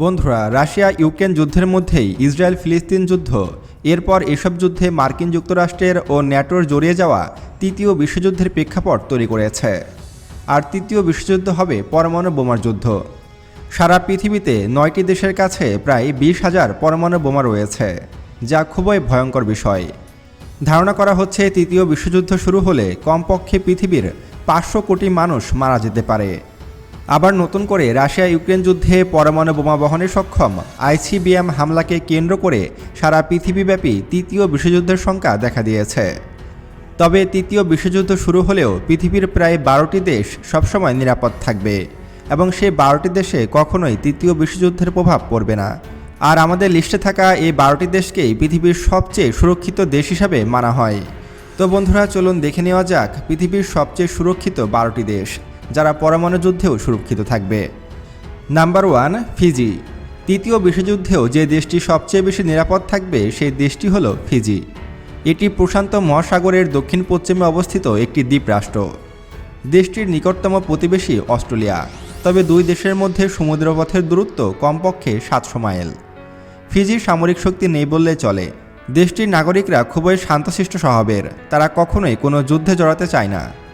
বন্ধুরা, Russia Ukraine যুদ্ধের মধ্যেই ইসরায়েল ফিলিস্তিন যুদ্ধ। এরপর এসব যুদ্ধে মার্কিন যুক্তরাষ্ট্রের ও ন্যাটোর জড়িয়ে যাওয়া তৃতীয় বিশ্বযুদ্ধের প্রেক্ষাপট তৈরি করেছে। আর তৃতীয় বিশ্বযুদ্ধ হবে পরমাণু বোমার যুদ্ধ। সারা পৃথিবীতে নয়টি দেশের কাছে প্রায় বিশ হাজার পরমাণু বোমা রয়েছে, যা খুবই ভয়ঙ্কর বিষয়। ধারণা করা হচ্ছে, তৃতীয় বিশ্বযুদ্ধ শুরু হলে কমপক্ষে পৃথিবীর পাঁচশো কোটি মানুষ মারা যেতে পারে। আবার নতুন করে রাশিয়া ইউক্রেন যুদ্ধে পরমাণু বোমা বহনে সক্ষম আইসিবিএম হামলাকে কেন্দ্র করে সারা পৃথিবীব্যাপী তৃতীয় বিশ্বযুদ্ধের সংখ্যা দেখা দিয়েছে। তবে তৃতীয় বিশ্বযুদ্ধ শুরু হলেও পৃথিবীর প্রায় বারোটি দেশ সবসময় নিরাপদ থাকবে এবং সেই বারোটি দেশে কখনোই তৃতীয় বিশ্বযুদ্ধের প্রভাব পড়বে না। আর আমাদের লিস্টে থাকা এই বারোটি দেশকেই পৃথিবীর সবচেয়ে সুরক্ষিত দেশ হিসাবে মানা হয়। তো বন্ধুরা, চলুন দেখে নেওয়া যাক পৃথিবীর সবচেয়ে সুরক্ষিত বারোটি দেশ। যারা পরমাণু যুদ্ধেও সুরক্ষিত থাকবে। নাম্বার ওয়ান ফিজি তৃতীয় বিশ্বযুদ্ধেও যে দেশটি সবচেয়ে বেশি নিরাপদ থাকবে, সেই দেশটি হল ফিজি এটি প্রশান্ত মহাসাগরের দক্ষিণ পশ্চিমে অবস্থিত একটি দ্বীপরাষ্ট্র দেশটির নিকটতম প্রতিবেশী অস্ট্রেলিয়া। তবে দুই দেশের মধ্যে সমুদ্রপথের দূরত্ব কমপক্ষে সাতশো মাইল। ফিজির সামরিক শক্তি নেই বললে চলে। দেশটির নাগরিকরা খুবই শান্তশিষ্ট স্বভাবের। তারা কখনোই কোনো যুদ্ধে জড়াতে চায় না।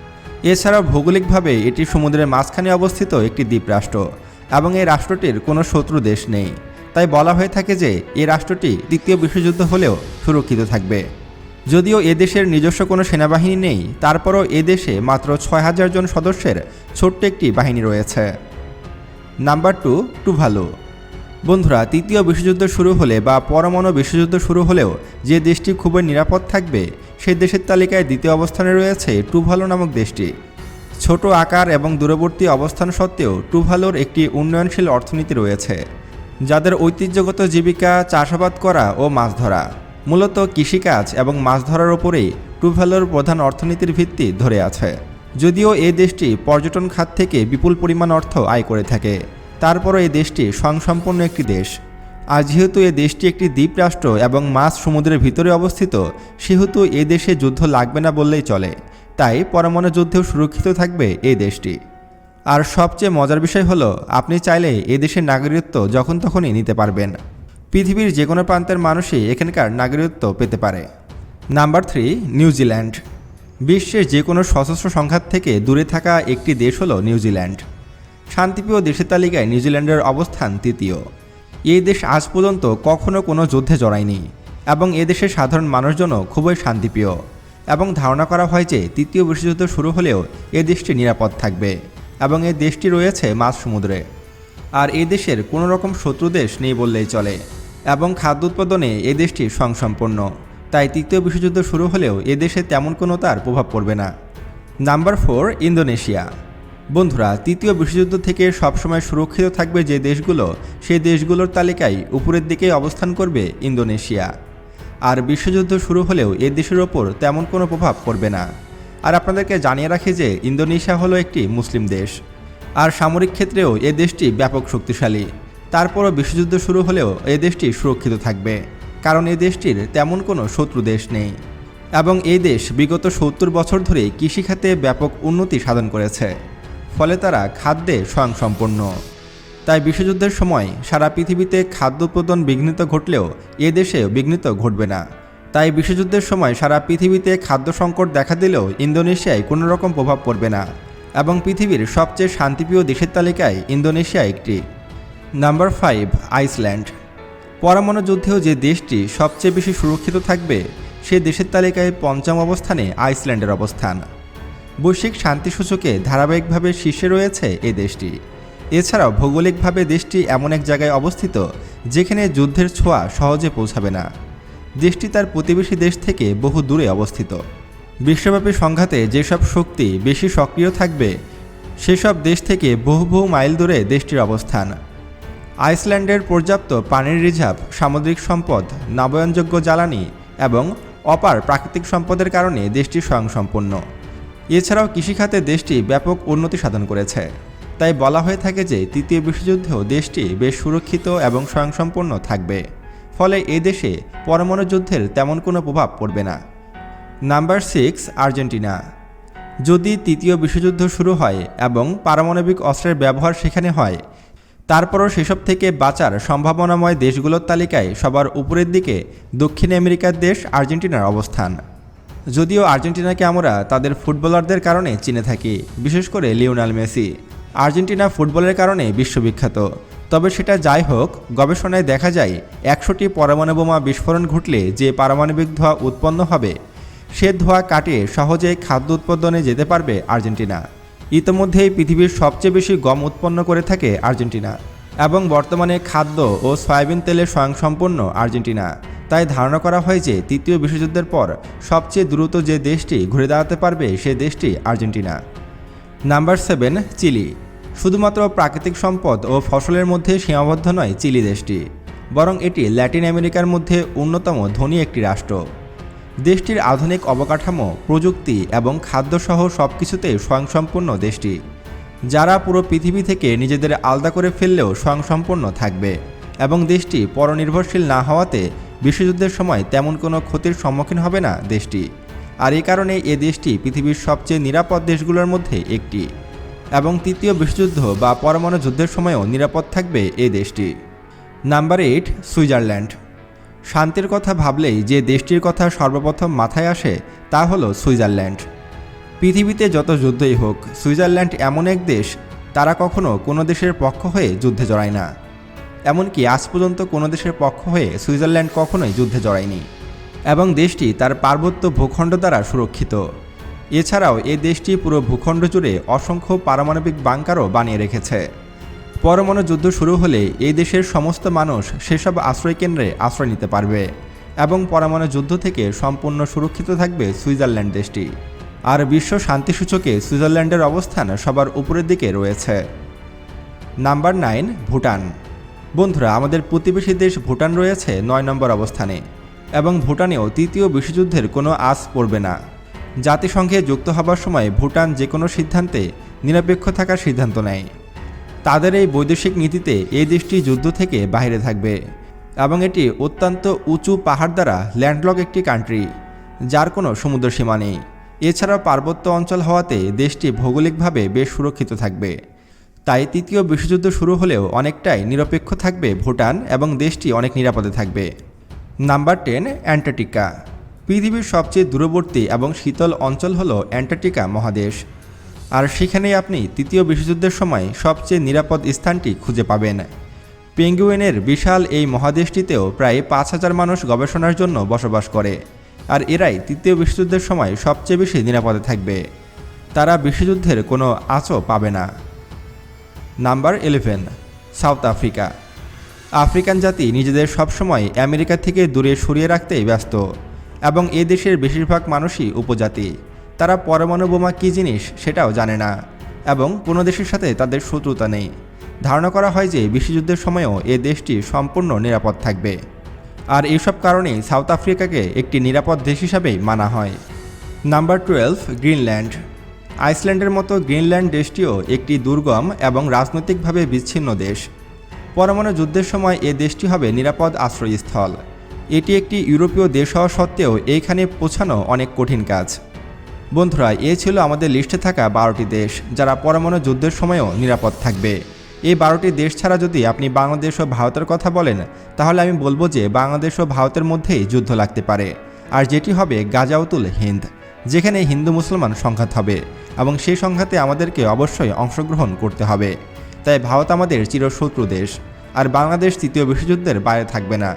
এছাড়াও ভৌগোলিকভাবে এটি সমুদ্রের মাঝখানে অবস্থিত একটি দ্বীপরাষ্ট্র এবং এই রাষ্ট্রটির কোনো শত্রু দেশ নেই। তাই বলা হয়ে থাকে যে এই রাষ্ট্রটি দ্বিতীয় বিশ্বযুদ্ধ হলেও সুরক্ষিত থাকবে। যদিও এ দেশের নিজস্ব কোনো সেনাবাহিনী নেই, তারপরও এ দেশে মাত্র ছয় হাজার জন সদস্যের ছোট্ট একটি বাহিনী রয়েছে। Number two, Tuvalu. বন্ধুরা, তৃতীয় বিশ্বযুদ্ধ শুরু হলে বা পরমাণু বিশ্বযুদ্ধ শুরু হলেও যে দেশটি খুবই নিরাপদ থাকবে সেই দেশের তালিকায় দ্বিতীয় অবস্থানে রয়েছে টুভালো নামক দেশটি। ছোট আকার এবং দূরবর্তী অবস্থান সত্ত্বেও টুভালোর একটি উন্নয়নশীল অর্থনীতি রয়েছে, যাদের ঐতিহ্যগত জীবিকা, চাষাবাদ করা ও মাছ ধরা। মূলত কৃষিকাজ এবং মাছ ধরার ওপরেই টুভালোর প্রধান অর্থনীতির ভিত্তি ধরে আছে। যদিও এই দেশটি পর্যটন খাত থেকে বিপুল পরিমাণ অর্থ আয় করে থাকে, তারপরও এই দেশটি স্বয়ংসম্পন্ন একটি দেশ। আর যেহেতু এ দেশটি একটি দ্বীপরাষ্ট্র এবং মাছ সমুদ্রের ভিতরে অবস্থিত, সেহেতু এ দেশে যুদ্ধ লাগবে না বললেই চলে। তাই পরমাণু যুদ্ধেও সুরক্ষিত থাকবে এই দেশটি। আর সবচেয়ে মজার বিষয় হলো, আপনি চাইলে এ দেশের নাগরিকত্ব যখন তখনই নিতে পারবেন। পৃথিবীর যে কোনো প্রান্তের মানুষই এখানকার নাগরিকত্ব পেতে পারে। নাম্বার থ্রি নিউজিল্যান্ড বিশ্বের যে কোনো সশস্ত্র সংঘাত থেকে দূরে থাকা একটি দেশ হলো নিউজিল্যান্ড শান্তিপ্রিয় দেশের তালিকায় নিউজিল্যান্ডের অবস্থান তৃতীয়। এই দেশ আজ পর্যন্ত কখনো কোনো যুদ্ধে জড়ায়নি এবং এ দেশের সাধারণ মানুষজনও খুবই শান্তিপ্রিয় এবং ধারণা করা হয় যে তৃতীয় বিশ্বযুদ্ধ শুরু হলেও এ দেশটি নিরাপদ থাকবে এবং এই দেশটি রয়েছে মাঝ সমুদ্রে। আর এ দেশের কোনো রকম শত্রু দেশ নেই বললেই চলে এবং খাদ্য উৎপাদনে এ দেশটি স্বয়ংসম্পন্ন তাই তৃতীয় বিশ্বযুদ্ধ শুরু হলেও এ দেশে তেমন কোনো তার প্রভাব পড়বে না। Number four, Indonesia. বন্ধুরা, তৃতীয় বিশ্বযুদ্ধ থেকে সবসময় সুরক্ষিত থাকবে যে দেশগুলো, সেই দেশগুলোর তালিকায় উপরের দিকে অবস্থান করবে ইন্দোনেশিয়া। আর বিশ্বযুদ্ধ শুরু হলেও এ দেশের ওপর তেমন কোনো প্রভাব পড়বে না। আর আপনাদেরকে জানিয়ে রাখি যে ইন্দোনেশিয়া হলো একটি মুসলিম দেশ। আর সামরিক ক্ষেত্রেও এ দেশটি ব্যাপক শক্তিশালী। তারপরও বিশ্বযুদ্ধ শুরু হলেও এ দেশটি সুরক্ষিত থাকবে। কারণ এ দেশটির তেমন কোনো শত্রু দেশ নেই। এবং এই দেশ বিগত সত্তর বছর ধরে কৃষিখাতে ব্যাপক উন্নতি সাধন করেছে। ফলে তারা খাদ্যে স্বয়ংসম্পন্ন তাই বিশ্বযুদ্ধের সময় সারা পৃথিবীতে খাদ্য উৎপাদন বিঘ্নিত ঘটলেও এ দেশেও বিঘ্নিত ঘটবে না। তাই বিশ্বযুদ্ধের সময় সারা পৃথিবীতে খাদ্য সংকট দেখা দিলেও ইন্দোনেশিয়ায় কোনো রকম প্রভাব পড়বে না এবং পৃথিবীর সবচেয়ে শান্তিপ্রিয় দেশের তালিকায় ইন্দোনেশিয়া একটি। Number five, Iceland. পরমাণু যুদ্ধেও যে দেশটি সবচেয়ে বেশি সুরক্ষিত থাকবে, সে দেশের তালিকায় পঞ্চম অবস্থানে আইসল্যান্ডের অবস্থান। বৈশ্বিক শান্তি সূচকে ধারাবাহিকভাবে শীর্ষে রয়েছে এই দেশটি। এছাড়াও ভৌগোলিকভাবে দেশটি এমন এক জায়গায় অবস্থিত যেখানে যুদ্ধের ছোঁয়া সহজে পৌঁছাবে না। দেশটি তার প্রতিবেশী দেশ থেকে বহু দূরে অবস্থিত। বিশ্বব্যাপী সংঘাতে যেসব শক্তি বেশি সক্রিয় থাকবে, সেসব দেশ থেকে বহু বহু মাইল দূরে দেশটির অবস্থান। আইসল্যান্ডের পর্যাপ্ত পানির রিজার্ভ, সামুদ্রিক সম্পদ, নবায়নযোগ্য জ্বালানি এবং অপার প্রাকৃতিক সম্পদের কারণে দেশটি স্বয়ংসম্পন্ন এছাড়াও কৃষিখাতে দেশটি ব্যাপক উন্নতি সাধন করেছে। তাই বলা হয়ে থাকে যে, তৃতীয় বিশ্বযুদ্ধেও দেশটি বেশ সুরক্ষিত এবং স্বয়ংসম্পন্ন থাকবে। ফলে এ দেশে পরমাণু যুদ্ধের তেমন কোনো প্রভাব পড়বে না। Number six, Argentina. যদি তৃতীয় বিশ্বযুদ্ধ শুরু হয় এবং পারমাণবিক অস্ত্রের ব্যবহার সেখানে হয়, তারপরও সেসব থেকে বাঁচার সম্ভাবনাময় দেশগুলোর তালিকায় সবার উপরের দিকে দক্ষিণ আমেরিকার দেশ আর্জেন্টিনার অবস্থান। যদিও আর্জেন্টিনাকে আমরা তাদের ফুটবলারদের কারণে চিনে থাকি, বিশেষ করে লিওনাল মেসি। আর্জেন্টিনা ফুটবলের কারণে বিশ্ববিখ্যাত। তবে সেটা যাই হোক, গবেষণায় দেখা যায়, একশোটি পরমাণু বোমা বিস্ফোরণ ঘটলে যে পারমাণবিক ধোঁয়া উৎপন্ন হবে, সে ধোঁয়া কাটিয়ে সহজেই খাদ্য উৎপাদনে যেতে পারবে আর্জেন্টিনা। ইতোমধ্যেই পৃথিবীর সবচেয়ে বেশি গম উৎপন্ন করে থাকে আর্জেন্টিনা এবং বর্তমানে খাদ্য ও সয়াবিন তেলে স্বয়ংসম্পূর্ণ আর্জেন্টিনা। তাই ধারণা করা হয় যে তৃতীয় বিশ্বযুদ্ধের পর সবচেয়ে দ্রুত যে দেশটি ঘুরে দাঁড়াতে পারবে সে দেশটি আর্জেন্টিনা। Number seven, chilli. শুধুমাত্র প্রাকৃতিক সম্পদ ও ফসলের মধ্যে সীমাবদ্ধ নয় চিলি দেশটি, বরং এটি ল্যাটিন আমেরিকার মধ্যে অন্যতম ধনী একটি রাষ্ট্র। দেশটির আধুনিক অবকাঠামো, প্রযুক্তি এবং খাদ্যসহ সব কিছুতে স্বয়ংসম্পূর্ণ দেশটি, যারা পুরো পৃথিবী থেকে নিজেদের আলাদা করে ফেললেও স্বয়ংসম্পূর্ণ থাকবে এবং দেশটি পরনির্ভরশীল না হওয়াতে বিশ্বযুদ্ধের সময় তেমন কোনো ক্ষতির সম্মুখীন হবে না দেশটি। আর এই কারণে এ দেশটি পৃথিবীর সবচেয়ে নিরাপদ দেশগুলোর মধ্যে একটি। এবং তৃতীয় বিশ্বযুদ্ধ বা পরমাণু যুদ্ধের সময়ও নিরাপদ থাকবে এই দেশটি। Number eight, Switzerland. শান্তির কথা ভাবলেই যে দেশটির কথা সর্বপ্রথম মাথায় আসে তা হলো সুইজারল্যান্ড। পৃথিবীতে যত যুদ্ধই হোক, সুইজারল্যান্ড এমন এক দেশ, তারা কখনো কোনো দেশের পক্ষ হয়ে যুদ্ধে জড়ায় না। এমনকি আজ পর্যন্ত কোনো দেশের পক্ষ হয়ে সুইজারল্যান্ড কখনোই যুদ্ধে জড়ায়নি। এবং দেশটি তার পার্বত্য ভূখণ্ড দ্বারা সুরক্ষিত। এছাড়াও এ দেশটি পুরো ভূখণ্ড জুড়ে অসংখ্য পারমাণবিক বাংকারও বানিয়ে রেখেছে। পরমাণু যুদ্ধ শুরু হলে এই দেশের সমস্ত মানুষ সেসব আশ্রয়কেন্দ্রে আশ্রয় নিতে পারবে এবং পরমাণু যুদ্ধ থেকে সম্পূর্ণ সুরক্ষিত থাকবে সুইজারল্যান্ড দেশটি। আর বিশ্ব শান্তি সূচকে সুইজারল্যান্ডের অবস্থান সবার উপরের দিকে রয়েছে। Number nine, Bhutan. বন্ধুরা, আমাদের প্রতিবেশী দেশ ভুটান রয়েছে নয় নম্বর অবস্থানে এবং ভুটানেও তৃতীয় বিশ্বযুদ্ধের কোনো আস পড়বে না। জাতিসংঘে যুক্ত হবার সময় ভুটান যে কোনো সিদ্ধান্তে নিরপেক্ষ থাকার সিদ্ধান্ত নেয়। তাদের এই বৈদেশিক নীতিতে এই দেশটি যুদ্ধ থেকে বাইরে থাকবে এবং এটি অত্যন্ত উঁচু পাহাড় দ্বারা ল্যান্ডলক একটি কান্ট্রি, যার কোনো সমুদ্র সীমা নেই। এছাড়াও পার্বত্য অঞ্চল হওয়াতে দেশটি ভৌগোলিকভাবে বেশ সুরক্ষিত থাকবে। তাই তৃতীয় বিশ্বযুদ্ধ শুরু হলেও অনেকটাই নিরপেক্ষ থাকবে ভুটান এবং দেশটি অনেক নিরাপদে থাকবে। Number ten, Antarctica. পৃথিবীর সবচেয়ে দূরবর্তী এবং শীতল অঞ্চল হল অ্যান্টার্কটিকা মহাদেশ। আর সেখানেই আপনি তৃতীয় বিশ্বযুদ্ধের সময় সবচেয়ে নিরাপদ স্থানটি খুঁজে পাবেন। পেঙ্গুইনের বিশাল এই মহাদেশটিতেও প্রায় পাঁচ হাজার মানুষ গবেষণার জন্য বসবাস করে। আর এরাই তৃতীয় বিশ্বযুদ্ধের সময় সবচেয়ে বেশি নিরাপদে থাকবে। তারা বিশ্বযুদ্ধের কোনো আঁচও পাবে না। Number eleven South Africa. African জাতি নিজেদের সবসময় আমেরিকা থেকে দূরে সরিয়ে রাখতেই ব্যস্ত এবং এ দেশের বেশিরভাগ মানুষই উপজাতি। তারা পরমাণু বোমা কী জিনিস সেটাও জানে না এবং কোনো দেশের সাথে তাদের শত্রুতা নেই। ধারণা করা হয় যে বিশ্বযুদ্ধের সময়ও এ দেশটি সম্পূর্ণ নিরাপদ থাকবে। আর এইসব কারণেই সাউথ আফ্রিকাকে একটি নিরাপদ দেশ হিসাবেই মানা হয়। Number twelve Greenland. আইসল্যান্ডের মতো গ্রিনল্যান্ড দেশটিও একটি দুর্গম এবং রাজনৈতিকভাবে বিচ্ছিন্ন দেশ। পরমাণু যুদ্ধের সময় এ দেশটি হবে নিরাপদ আশ্রয়স্থল। এটি একটি ইউরোপীয় দেশ হওয়া সত্ত্বেও এইখানে পৌঁছানো অনেক কঠিন কাজ। বন্ধুরা, এ ছিল আমাদের লিস্টে থাকা বারোটি দেশ যারা পরমাণু যুদ্ধের সময়ও নিরাপদ থাকবে। এই বারোটি দেশ ছাড়া যদি আপনি বাংলাদেশ ও ভারতের কথা বলেন, তাহলে আমি বলব যে বাংলাদেশ ও ভারতের মধ্যেই যুদ্ধ লাগতে পারে। আর যেটি হবে গাজাউতুল হিন্দ, যেখানে হিন্দু মুসলমান সংঘাত হবে। এবং সেই সংঘাতে আমাদেরকে অবশ্যই অংশগ্রহণ করতে হবে। তাই ভারত আমাদের চিরশত্রু দেশ, আর বাংলাদেশ তৃতীয় বিশ্বযুদ্ধের বাইরে থাকবে না।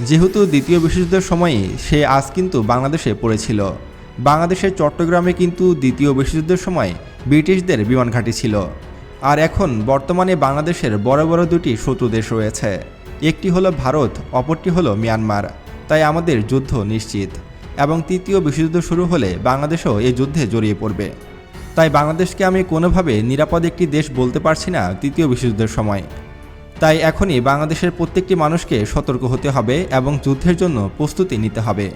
যেহেতু দ্বিতীয় বিশ্বযুদ্ধের সময়ই সে আজ কিন্তু বাংলাদেশে পড়েছিল। বাংলাদেশের চট্টগ্রামে কিন্তু দ্বিতীয় বিশ্বযুদ্ধের সময় ব্রিটিশদের বিমান ঘাঁটি ছিল। আর এখন বর্তমানে বাংলাদেশের বড় বড় দুটি শত্রু দেশ রয়েছে। একটি হলো ভারত, অপরটি হলো মিয়ানমার। তাই আমাদের যুদ্ধ নিশ্চিত। এবং তৃতীয় বিশ্বযুদ্ধ শুরু হলে বাংলাদেশও এই যুদ্ধে জড়িয়ে পড়বে। তাই বাংলাদেশকে আমি কোনোভাবে নিরাপদ একটি দেশ বলতে পারছি না তৃতীয় বিশ্বযুদ্ধের সময়। তাই এখনই বাংলাদেশের প্রত্যেকটি মানুষকে সতর্ক হতে হবে এবং যুদ্ধের জন্য প্রস্তুতি নিতে হবে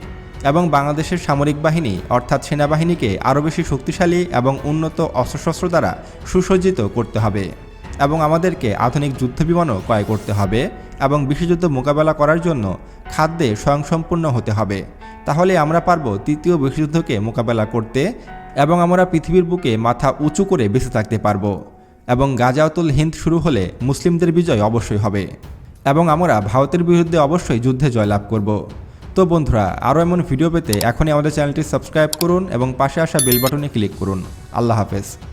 এবং বাংলাদেশের সামরিক বাহিনী অর্থাৎ সেনাবাহিনীকে আরও বেশি শক্তিশালী এবং উন্নত অস্ত্রশস্ত্র দ্বারা সুসজ্জিত করতে হবে এবং আমাদেরকে আধুনিক যুদ্ধ বিমানও ক্রয় করতে হবে এবং বিশ্বযুদ্ধ মোকাবেলা করার জন্য খাদ্যে স্বয়ংসম্পূর্ণ হতে হবে। তাহলে আমরা পারব তৃতীয় বিশ্বযুদ্ধকে মোকাবেলা করতে এবং আমরা পৃথিবীর বুকে মাথা উঁচু করে বেঁচে থাকতে পারব। এবং গাজাউতুল হিন্দ শুরু হলে মুসলিমদের বিজয় অবশ্যই হবে। এবং আমরা ভারতের বিরুদ্ধে অবশ্যই যুদ্ধে জয়লাভ করব। তো বন্ধুরা, আরও এমন ভিডিও পেতে এখনই আমাদের চ্যানেলটি সাবস্ক্রাইব করুন এবং পাশে আসা বেল বাটনে ক্লিক করুন। আল্লাহ হাফেজ।